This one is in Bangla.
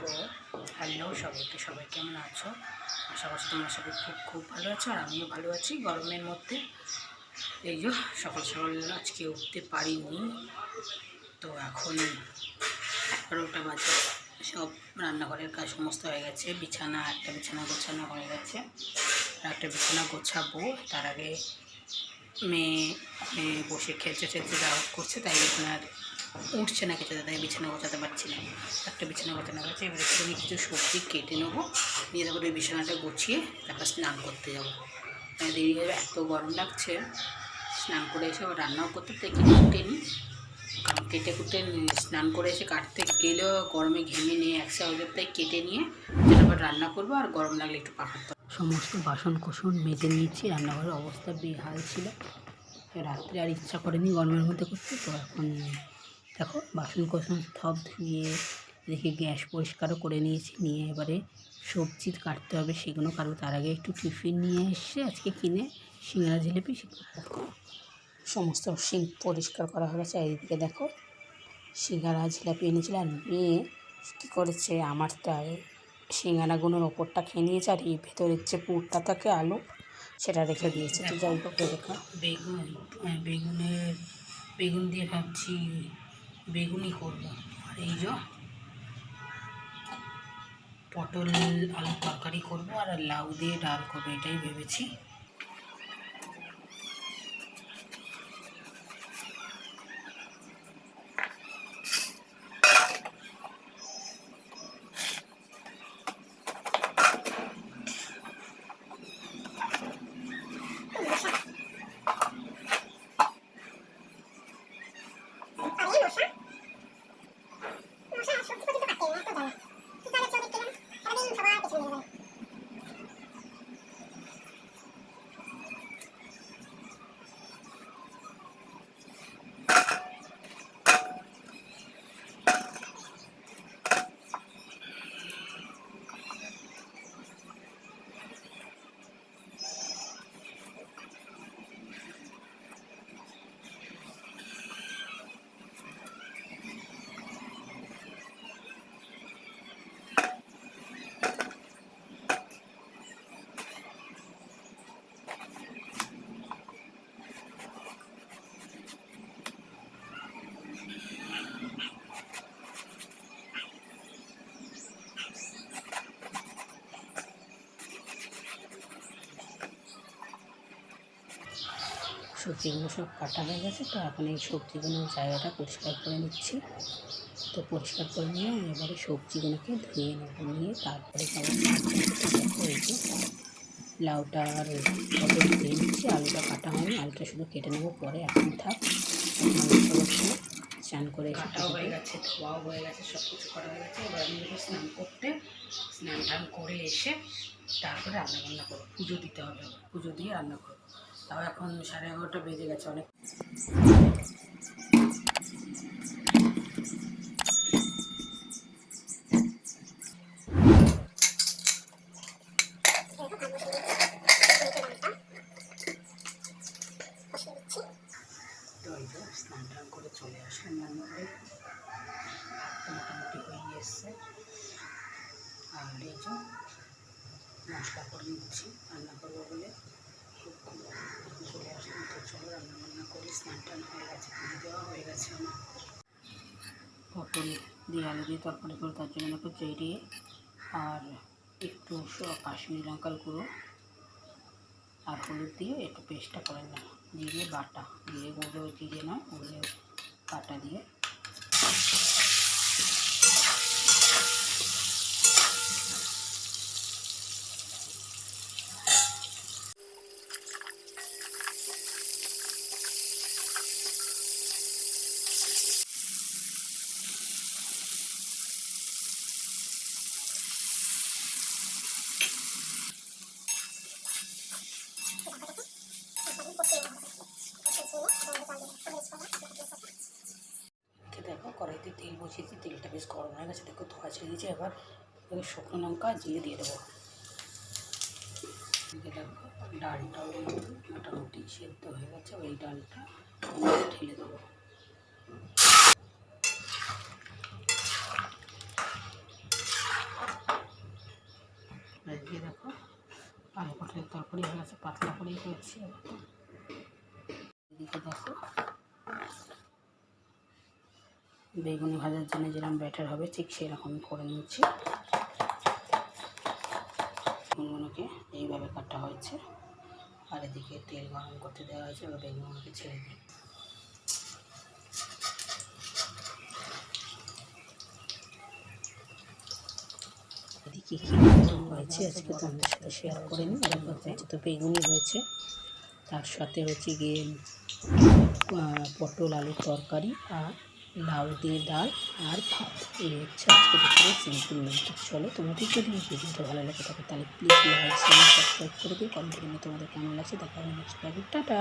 তো হ্যালো সবাইকে, সবাই কেমন আছো? আশা করছি তোমরা সবাই খুব খুব ভালো আছো আর আমিও ভালো আছি। গরমের মধ্যে এই যে সকাল সকাল আজকে উঠতে পারিনি। তো এখন এগারোটা বাজে, সব রান্নাঘরের কাজ সমস্ত হয়ে গেছে। বিছানা, একটা বিছানা গোছানো হয়ে গেছে। আর একটা বিছানা গোছাবো। তার আগে মেয়ে বসে খেলছে খেলছে যা করছে, তাই আর উঠছে না কিছু তাই বিছানা গোছাতে পারছি না। একটা বিছানা গোছানো হয়েছে, এবার আমি কিছু সবজি কেটে নেব। নিয়ে তারপরে ওই বিছানাটা গুছিয়ে তারপর স্নান করতে যাব। দেরি হয়ে এত গরম লাগছে। স্নান করে এসে আবার রান্নাও করতে তো কেটে কুটে নিই কারণ কেটে কুটে স্নান করে এসে কাটতে গেলেও গরমে ঘেমে নিয়ে একসা হয়ে তাই কেটে নিয়ে আবার রান্না করব, আর গরম লাগলে একটু পাকাতে। সমস্ত বাসন কোসন মেজে নিয়েছি, রান্নাঘরের অবস্থা বেহাল ছিল। রাত্রে আর ইচ্ছা করেনি গরমের মধ্যে করতে, তো এখন দেখো বাসন কোসন সব ধুয়ে দেখে গ্যাস পরিষ্কারও করে নিয়েছি। নিয়ে এবারে সবজি কাটতে হবে, সেগুলো কাটবো। তার আগে একটু টিফিন নিয়ে এসে আজকে কিনে সিঙ্গারা দেখো সমস্ত সিং পরিষ্কার করা হয়ে গেছে। এইদিকে দেখো সিঙ্গারা, জিলাপি এনেছিলাম মেয়ে কী করেছে? আমার আমারটা সিঙ্গারাগুলোর ওপরটা খেয়ে নিয়েছে, আর এই ভেতরের যে পুরটা থাকে আলু, সেটা রেখে দিয়েছে। তো যাই হোক বেগুন বেগুনের, বেগুন দিয়ে ভাবছি বেগুনই করব। আর এই যে পটল আলু তরকারি করব আর লাউ দিয়ে ডাল করব, এটাই ভেবেছি। সবজিগুলো সব কাটা হয়ে গেছে, তো এখন এই সবজিগুলোর জায়গাটা পরিষ্কার করে নিচ্ছি। তো পরিষ্কার করে নিয়ে আমি এবারে সবজিগুলোকে ধুয়ে নেব নিয়ে, তারপরে এই যে লাউটা আর ধুয়ে নিচ্ছি। আলুটা কাটা হয়নি, আলুটা শুধু কেটে নেব, পরে এখন থাক। স্নান করে কাটাও হয়ে গেছে, ধোয়াও হয়ে গেছে সব কিছু করা হয়ে গেছে। এবার আমি স্নান করতে, স্নান টান করে এসে তারপরে রান্না বান্না করব। পুজো দিতে হবে, পুজো দিয়ে রান্না করব। তাও এখন সাড়ে এগারোটা বেজে গেছে অনেক। স্নান টান করে চলে মোটামুটি হয়ে আর মশলা করে নিচ্ছি, রান্না করব বলে। চলে আসলাম তো চলো রান্না বান্না করি স্নান টান হয়ে গেছে পুজো দেওয়া হয়ে গেছে আমার পটল দিয়ে আলু দিয়ে তরকারি করে, তার জন্য একটু চেড়িয়ে আর একটু কাশ্মীরি লঙ্কার গুঁড়ো আর হলুদ দিয়ে একটু পেস্টটা করে নিলাম জিরে বাটা, জিরে গুঁড়ো, জিরে নয় ওগুলো বাটা দিয়ে আচ্ছা, দেখো, কড়াইতে তেল বসিয়েছি, তেলটা বেশ গরম হয়ে গেছে, দেখো, ধোয়া ছেড়ে দিয়েছি, এবার শুকনো লঙ্কা জিরে দিয়ে দেবো। দেখো ডালটা মোটামুটি সেদ্ধ হয়ে গেছে ওই ডালটা ঢেলে দেবো। দিয়ে দেখো পালকটের তরকারি হয়ে গেছে, পাতলা করেই করছি। এদিকে দেখো। বেগুনি ভাজার জন্য যেরকম ব্যাটার হবে, ঠিক সেরকম করে নিচ্ছি। বেগুনগুলোকে এইভাবে কাটা হয়েছে। আর এদিকে তেল গরম করতে দেওয়া হয়েছে, এবার বেগুনগুলোকে ছেড়ে দিই। এদিকে আজকে তোমাদের সাথে শেয়ার করে নিই তো বেগুনি হয়েছে, তার সাথে হচ্ছে গিয়ে পটল, আলুর তরকারি আর লাউ দিয়ে ডাল আর ভাত। এই হচ্ছে আজকে দুপুরে সিম্পল মেনু চলো, তোমাদের যদি এই ভিডিওটা ভালো লাগে থাকে, তাহলে প্লিজ লাইক সাবস্ক্রাইব করে দিও। কমেন্ট করে তোমাদের কেমন লাগছে দেখা হবে নেক্সট টাটা!